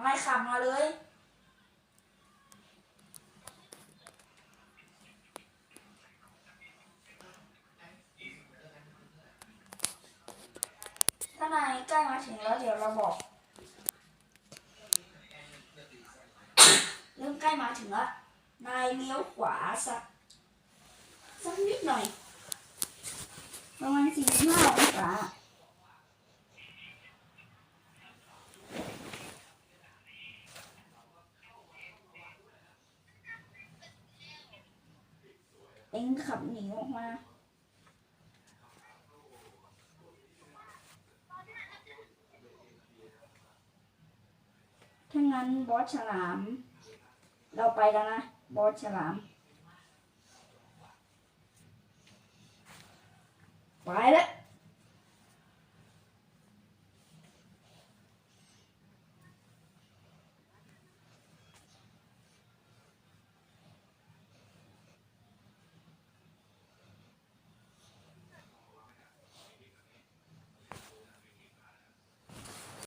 ไม่ขับมาเลย ถ้านายใกล้มาถึงแล้วเดี๋ยวเราบอก เริ่มใกล้มาถึงแล้ว นายเลี้ยวขวาสักสักนิดหน่อย ประมาณสี่ห้าองศา เอ็งขับหนีออกมาถ้างั้นบอสฉลาม เราไปแล้วนะ บอสฉลาม ไปแล้ว